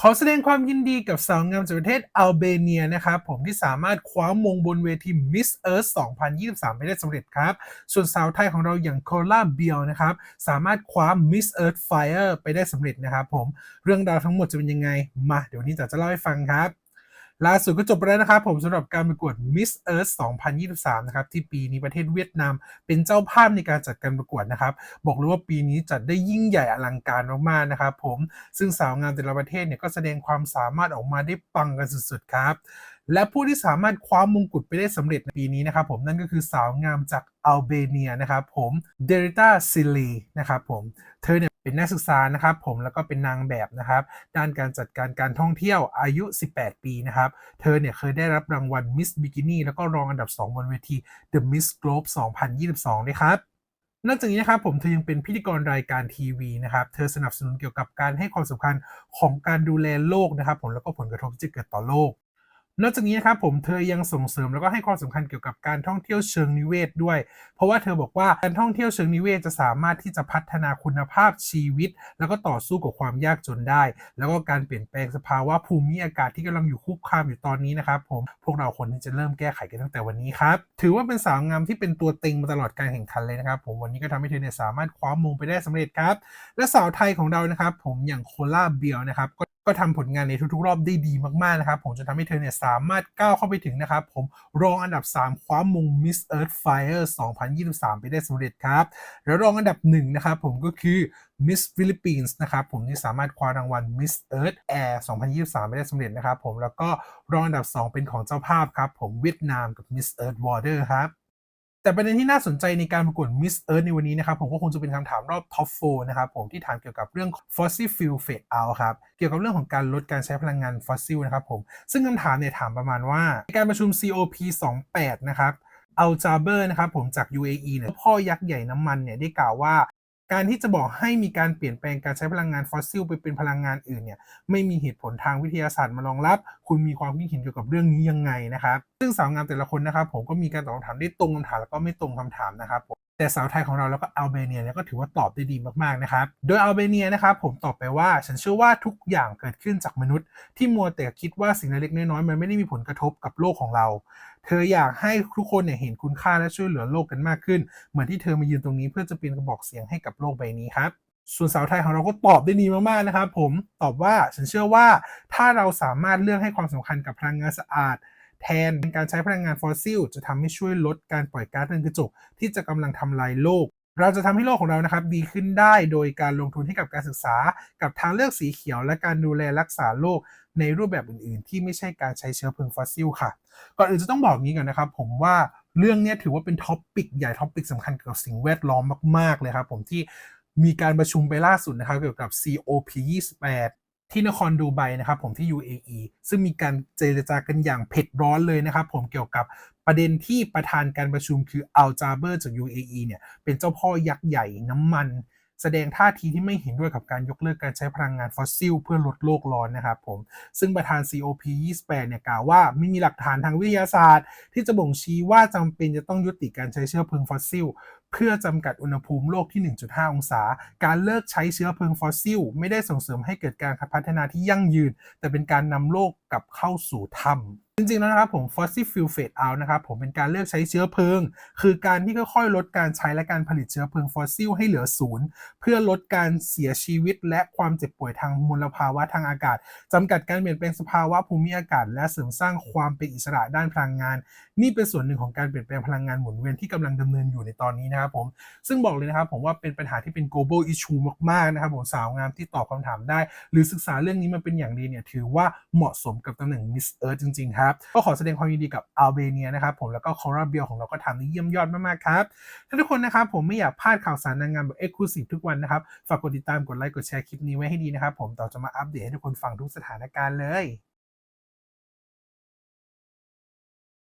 ขอแสดงความยินดีกับสาวงามจากประเทศอัลเบเนียนะครับผมที่สามารถคว้ามงบนเวที Miss Earth 2023 ไปได้สำเร็จครับ ส่วนสาวไทยของเราอย่างโคลาเบียลนะครับสามารถคว้า Miss Earth Fire ไปได้สำเร็จนะครับผมเรื่องราวทั้งหมดจะเป็นยังไง มาเดี๋ยวนนี้จะจะเล่าให้ฟังครับ ล่าสุดก็จบไปแล้วนะครับผมสำหรับการประกวด Miss Earth 2023 นะครับ ที่ปีนี้ประเทศเวียดนามเป็นเจ้าภาพในการจัดการประกวดนะครับ บอกเลยว่าปีนี้จัดได้ยิ่งใหญ่อลังการมากๆนะครับผมซึ่งสาวงามแต่ละประเทศเนี่ยก็แสดงความสามารถออกมาได้ปังกันสุดๆครับ และผู้ที่สามารถคว้ามงกุฎไปได้สำเร็จในปีนี้นะครับผมนั่นก็คือสาวงามจากอัลเบเนียนะครับผมเดริต้าซิลีนะครับผมเธอเนี่ย เป็นนักศึกษานะครับ ผมแล้วก็เป็นนางแบบนะครับ ด้านการจัดการการท่องเที่ยวอายุ 18 ปีนะครับ เธอเนี่ยเคยได้รับรางวัล Miss Bikini แล้วก็รองอันดับ 2 บนเวที The Miss Globe 2022ด้วยครับนอกจากนี้นะครับผมเธอยังเป็นพิธีกรรายการทีวีนะครับเธอสนับสนุนเกี่ยวกับการให้ความสำคัญของการดูแลโลกนะครับผมแล้วก็ผลกระทบที่จะเกิดต่อโลก นอกจากนี้นะครับผมเธอยังส่งเสริมแล้วก็ให้ความสำคัญเกี่ยวกับการท่องเที่ยวเชิงนิเวศด้วย เพราะว่าเธอบอกว่าการท่องเที่ยวเชิงนิเวศจะสามารถที่จะพัฒนาคุณภาพชีวิต แล้วก็ต่อสู้กับความยากจนได้ แล้วก็การเปลี่ยนแปลงสภาวะภูมิอากาศที่กำลังอยู่คุกคามอยู่ตอนนี้นะครับผมพวกเราควรที่จะเริ่มแก้ไขกันตั้งแต่วันนี้ครับถือว่าเป็นสาวงามที่เป็นตัวเต็งมาตลอดการแข่งขันเลยนะครับ ผมวันนี้ก็ทำให้เธอเนี่ยสามารถคว้ามงไปได้สำเร็จครับ และสาวไทยของเรานะครับ ผมอย่างโคล่าเบียวนะครับ ก็ก็ทำผลงานในทุกๆ รอบได้ดีมากๆนะครับ ผมจนทำให้เธอเนี่ยสามารถก้าวเข้าไปถึงนะครับ ผมรองอันดับ 3 คว้ามง Miss Earth Fire 2023 ไปได้สำเร็จครับ แล้วรองอันดับหนึ่งนะครับ ผมก็คือ Miss Philippines นะครับ ผมที่สามารถคว้ารางวัล Miss Earth Air 2023 ไปได้สำเร็จนะครับ ผมแล้วก็รองอันดับ 2 เป็นของเจ้าภาพครับ ผมเวียดนามกับ Miss Earth Water ครับ แต่ประเด็นที่น่าสนใจในการประกวด Miss Earth ในวันนี้นะครับผมก็คงจะเป็นคำถามรอบ Top 4นะครับผมที่ถามเกี่ยวกับเรื่อง Fossil Fuel Fade Out ครับเกี่ยวกับเรื่องของการลดการใช้พลังงานฟอสซิลนะครับผมซึ่งคำถามเนี่ยถามประมาณว่าในการประชุม COP 28นะครับอัลจาเบอร์นะครับผมจาก UAE เนี่ยพ่อยักษ์ใหญ่น้ำมันเนี่ยได้กล่าวว่า การที่จะบอกให้มีการเปลี่ยนแปลงการใช้พลังงานฟอสซิลไปเป็นพลังงานอื่นเนี่ยไม่มีเหตุผลทางวิทยาศาสตร์มารองรับ คุณมีความคิดเห็นเกี่ยวกับเรื่องนี้ยังไงนะครับ ซึ่งสาวงามแต่ละคนนะครับผมก็มีการตอบคำถามได้ตรงคำถามแล้วก็ไม่ตรงคำถามนะครับผม แต่สาวไทยของเราแล้วก็อัลเบเนียเนี่ยก็ถือว่าตอบได้ดีมากๆนะครับ โดยอัลเบเนียนะครับผมตอบไปว่าฉันเชื่อว่าทุกอย่างเกิดขึ้นจากมนุษย์ ที่มัวแต่คิดว่าสิ่งเล็กๆน้อยๆมันไม่ได้มีผลกระทบกับโลกของเรา เธออยากให้ทุกคนเนี่ยเห็นคุณค่าและช่วยเหลือโลกกันมากขึ้น เหมือนที่เธอมายืนตรงนี้เพื่อจะเป็นกระบอกเสียงให้กับโลกใบนี้ครับส่วนสาวไทยของเราก็ตอบได้ดีมากๆนะครับ ผมตอบว่าฉันเชื่อว่าถ้าเราสามารถเลือกให้ความสำคัญกับพลังงานสะอาด แทนการใช้พลังงานฟอสซิล จะทำให้ช่วยลดการปล่อยก๊าซเรือนกระจก ที่จะกำลังทำลายโลก เราจะทำให้โลกของเรานะครับดีขึ้นได้โดยการลงทุนให้กับการศึกษา กับทางเลือกสีเขียว และการดูแลรักษาโลกในรูปแบบอื่น ๆ ที่ไม่ใช่การใช้เชื้อเพลิงฟอสซิลค่ะ ก่อนอื่นจะต้องบอกงี้ก่อนนะครับ ผมว่าเรื่องนี้ถือว่าเป็นท็อปปิกใหญ่ท็อปปิกสำคัญเกี่ยวกับสิ่งแวดล้อมมาก ๆ เลยครับผมที่มีการประชุมไปล่าสุดนะครับเกี่ยวกับ COP 28 ที่นครดูไบนะครับผมที่ UAE ซึ่งมีการเจรจากันอย่างเผ็ดร้อนเลยนะครับผมเกี่ยวกับประเด็นที่ประธานการประชุมคืออัลจาเบอร์จาก UAE เนี่ยเป็นเจ้าพ่อยักษ์ใหญ่น้ำมัน แสดงท่าทีที่ไม่เห็นด้วยกับการยกเลิกการใช้พลังงานฟอสซิลเพื่อลดโลกร้อนนะครับผม ซึ่งประธาน COP 28เนี่ยกล่าวว่าไม่มีหลักฐานทางวิทยาศาสตร์ ที่จะบ่งชี้ว่าจำเป็นจะต้องยุติการใช้เชื้อเพลิงฟอสซิลเพื่อจำกัดอุณหภูมิโลกที่ 1.5 องศา การเลิกใช้เชื้อเพลิงฟอสซิลไม่ได้ส่งเสริมให้เกิดการพัฒนาที่ยั่งยืน แต่เป็นการนำโลกกลับเข้าสู่ถ้ำ จริงๆแล้วนะครับผม fossil fuel fade out นะครับผมเป็นการเลือกใช้เชื้อเพลิง คือการที่ค่อยๆ ลดการใช้และการผลิตเชื้อเพลิงฟอสซิลให้เหลือศูนย์เพื่อลดการเสียชีวิต และความเจ็บป่วยทางมลภาวะทางอากาศจำกัดการเปลี่ยนแปลงสภาวะภูมิอากาศ และเสริมสร้างความเป็นอิสระด้านพลังงาน นี่เป็นส่วนหนึ่งของการเปลี่ยนแปลงพลังงานหมุนเวียนที่กำลังดำเนินอยู่ในตอนนี้นะครับผมซึ่งบอกเลยนะครับผมว่าเป็นปัญหาที่เป็น global issue มากๆนะครับผมสาวงามที่ตอบคำถามได้ หรือศึกษาเรื่องนี้มาเป็นอย่างดีเนี่ยถือว่าเหมาะสมกับตำแหน่ง Miss Earth จริงๆครับก็ขอแสดงความยินดีกับอัลเบเนียนะครับผมแล้วก็คอราเบียของเราก็ทำได้เยี่ยมยอดมากๆครับ ถ้าทุกคนนะครับผมไม่อยากพลาดข่าวสารนางงามแบบเอ็กซ์คลูซีฟทุกวันนะครับ ฝากกดติดตามกดไลค์กดแชร์คลิปนี้ไว้ให้ดีนะครับผมต่อจะมาอัปเดตให้ทุกคนฟังทุกสถานการณ์เลย